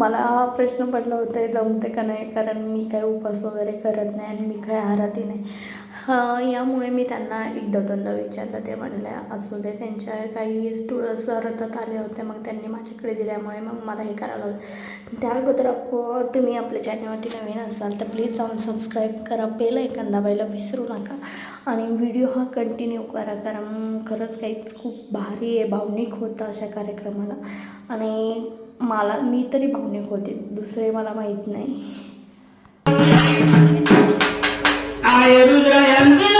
मला हा प्रश्न पडला होता हे जमते का नाही? कारण मी काय उपास वगैरे करत नाही आणि मी काय आहारातही नाही. यामुळे मी त्यांना एकदा दोनदा विचारलं. ते म्हणल्या असू दे त्यांच्या काही स्टुडंट्स रथात आले होते मग त्यांनी माझ्याकडे दिल्यामुळे मग मला हे करायला लागलं त्या अगोदर आप- तुम्ही आपल्या चॅनलवरती नवीन असाल तर प्लीज जाऊन सबस्क्राईब करा बेल ऐकन दाबायला विसरू नका. आणि व्हिडिओ हा कंटिन्यू करा कारण खरंच काहीच खूप भारी आहे भावनिक होतं अशा कार्यक्रमाला. आणि मला मी तरी भावनिक होते दुसरे मला माहीत नाही. ರುದ್ರಯಂಗಿನ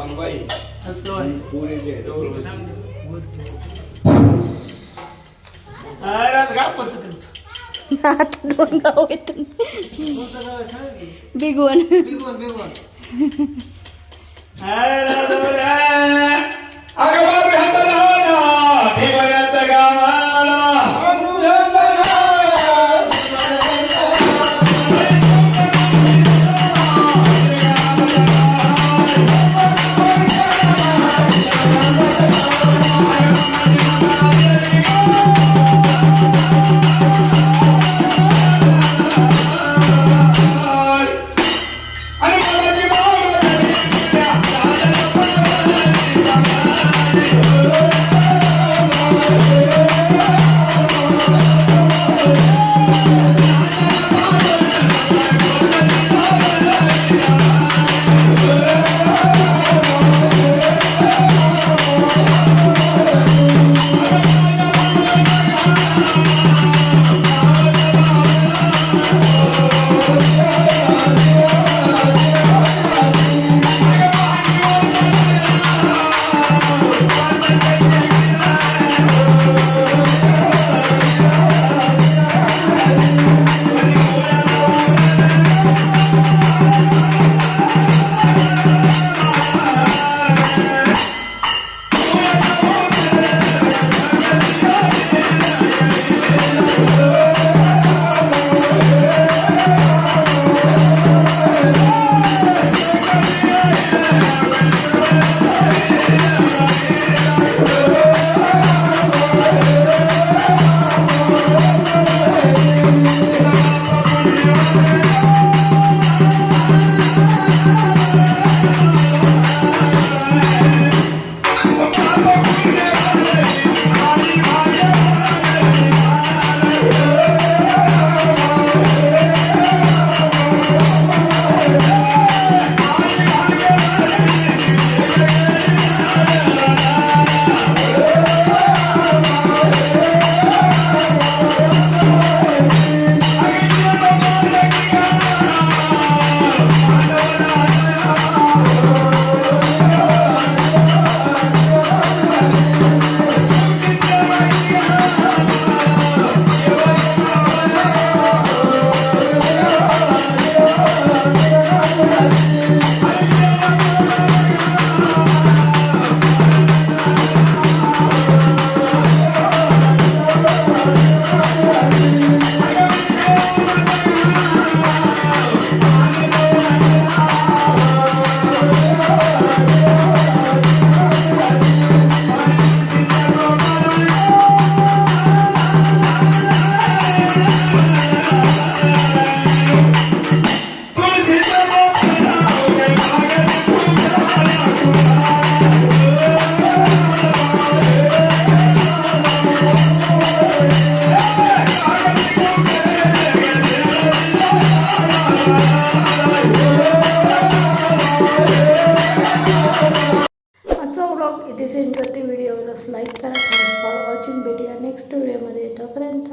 बंबई पुणे दोन गाव येत बिगवन. बिगवन बिगवन.